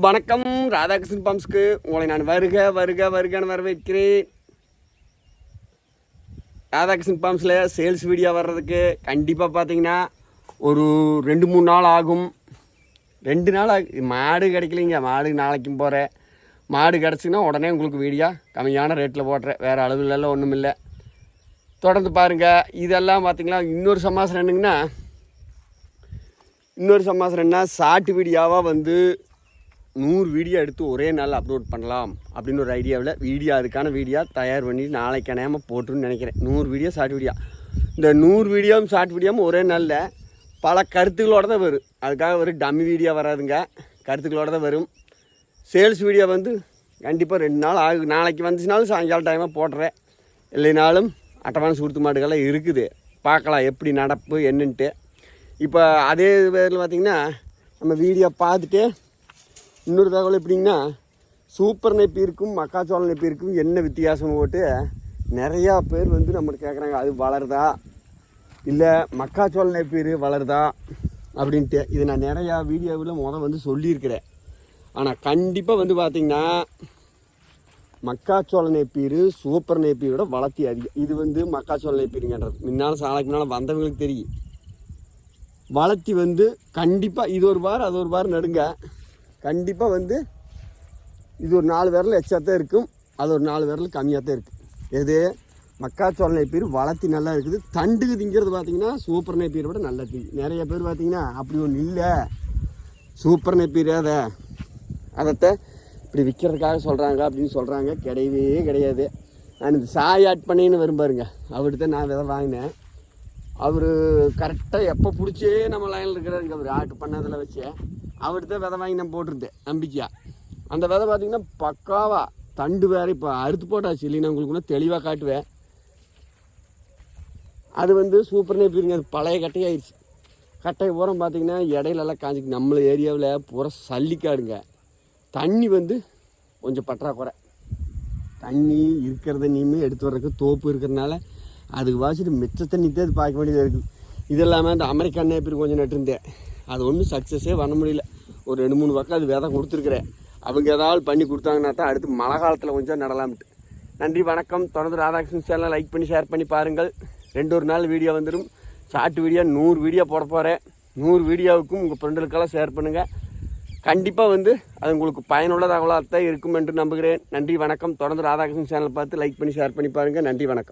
வணக்கம் ராதாகிருஷ்ணன் பம்ஸ்க்கு உங்களை நான் வருக வருக வருகன்னு வரவேற்கிறேன். ராதாகிருஷ்ணன் பம்ப்ஸில் சேல்ஸ் வீடியோ வர்றதுக்கு கண்டிப்பாக பார்த்தீங்கன்னா ஒரு ரெண்டு மூணு நாள் ஆகும். ரெண்டு நாள் ஆகு மாடு கிடைக்கலைங்க. மாடு நாளைக்கும் போகிறேன் மாடு கிடச்சிங்கன்னா உடனே உங்களுக்கு வீடியோ கம்மியான ரேட்டில் போடுறேன். வேறு அளவுலலாம் ஒன்றும் இல்லை. தொடர்ந்து பாருங்கள் இதெல்லாம் பார்த்திங்களா இன்னொரு சமாசம் என்னங்கன்னா இன்னொரு சமாசம் என்ன சாட்டு வீடியோவாக வந்து நூறு வீடியோ எடுத்து ஒரே நாள் அப்லோட் பண்ணலாம் அப்படின்னு ஒரு ஐடியாவில் வீடியோ அதுக்கான வீடியோ தயார் பண்ணி நாளைக்கு அணையாமல் போட்டுன்னு நினைக்கிறேன். நூறு வீடியோ ஷார்ட் வீடியோ இந்த நூறு வீடியோவும் ஷார்ட் வீடியோவும் ஒரே நாளில் பல கருத்துக்களோட தான் வரும். அதுக்காக ஒரு டம்மி வீடியோ வராதுங்க. கருத்துக்களோட தான் வரும். சேல்ஸ் வீடியோ வந்து கண்டிப்பாக ரெண்டு நாள் ஆகு நாளைக்கு வந்துச்சுனாலும் சாயங்காலம் டைமாக போடுறேன் இல்லைனாலும் அட்டவான்ஸ் சுருத்து மாட்டுக்கெல்லாம் இருக்குது. பார்க்கலாம் எப்படி நடப்பு என்னன்ட்டு. இப்போ அதே பேரில் பார்த்திங்கன்னா நம்ம வீடியோ பார்த்துட்டு இன்னொரு தகவல் எப்படிங்கன்னா சூப்பர் நெப்பிற்கும் மக்காச்சோள நெப்பிற்கும் என்ன வித்தியாசம் போட்டு நிறையா பேர் வந்து நம்மளுக்கு கேட்குறாங்க அது வளருதா? இல்லை மக்காச்சோள நெப்பீர் வளருதா? அப்படின்ட்டு. இது நான் நிறையா வீடியோவில் முதல் வந்து சொல்லியிருக்கிறேன். ஆனால் கண்டிப்பாக வந்து பார்த்திங்கன்னா மக்காச்சோள நெப்பீர் சூப்பர் நெப்பீரோட வளர்த்தி அதிகம். இது வந்து மக்காச்சோள நெப்பீருங்கன்றது முன்னால் சாலைக்கு முன்னால் வந்தவங்களுக்கு தெரியும். வளர்த்தி வந்து கண்டிப்பாக இது ஒரு வாரம் அது ஒரு வாரம் நடுங்க. கண்டிப்பாக வந்து இது ஒரு நாலு விரல் எக்ஸ்ட்ரா தான் இருக்கும். அது ஒரு நாலு விரல் கம்மியாக தான் இருக்குது எது மக்காச்சோள நெப்பீர் வளர்த்தி நல்லா இருக்குது. தண்டுக்கு திங்கிறது பார்த்திங்கன்னா சூப்பர் நெப்பீரை விட நல்லா திங்கு நிறைய பேர் பார்த்திங்கன்னா அப்படி ஒன்று இல்லை. சூப்பர் நெப்பீர் அதை. அதைத்த இப்படி விற்கிறதுக்காக சொல்கிறாங்க அப்படின்னு சொல்கிறாங்க கிடையவே கிடையாது. நான் இந்த சாய் ஆட் பண்ணின்னு வரும் அவர்கிட்ட நான் விதை வாங்கினேன். அவர் கரெக்டாக எப்போ பிடிச்சே நம்ம லைனில் இருக்கிறாருங்க அவர் ஆட்டு பண்ணதில் வச்சு. அவர்கிட்ட விதை வாங்கி நான் போட்டிருந்தேன் நம்பிக்கையாக அந்த விதை பார்த்தீங்கன்னா பக்காவாக தண்டு வேற இப்போ அறுத்து போட்டாச்சு. இல்லைன்னா உங்களுக்கு கூட தெளிவாக காட்டுவேன். அது வந்து சூப்பர்னே போயிருங்க அது பழைய கட்டையாயிருச்சு. கட்டை பூரம் பார்த்தீங்கன்னா இடையிலலாம் காஞ்சிக்கு. நம்மள ஏரியாவில் பூரா சல்லிக்காடுங்க. தண்ணி வந்து கொஞ்சம் பற்றாக்குறை. தண்ணி இருக்கிற தண்ணியுமே எடுத்து வர்றதுக்கு தோப்பு இருக்கிறதுனால அதுக்கு வாசிட்டு மிச்ச தண்ணி தான் அது பார்க்க வேண்டியதாக இருக்குது இது இல்லாமல் இந்த அமெரிக்கா நேப்பிரி கொஞ்சம் நட்டுருந்தேன். அது ஒன்றும் சக்ஸஸே பண்ண முடியல. ஒரு ரெண்டு மூணு பக்கம் அது விதை கொடுத்துருக்குறேன். அவங்க ஏதாவது பண்ணி கொடுத்தாங்கன்னா தான் அடுத்து மழை காலத்தில் கொஞ்சம் நடலாம்ட்டு. நன்றி வணக்கம். தொடர்ந்து ராதாகிருஷ்ணன் சேனலை லைக் பண்ணி ஷேர் பண்ணி பாருங்கள். ரெண்டு ஒரு நாள் வீடியோ வந்துடும் ஷார்ட் வீடியோ நூறு வீடியோ போட போகிறேன் நூறு வீடியோவுக்கும் உங்கள் ஃப்ரெண்டுகளுக்கெல்லாம் ஷேர் பண்ணுங்கள் கண்டிப்பாக வந்து அது உங்களுக்கு பயனுள்ள தான் இருக்கும் என்று நம்புகிறேன். நன்றி வணக்கம். தொடர்ந்து ராதாகிருஷ்ணன் சேனல் பார்த்து லைக் பண்ணி ஷேர் பண்ணி பாருங்கள் நன்றி வணக்கம்.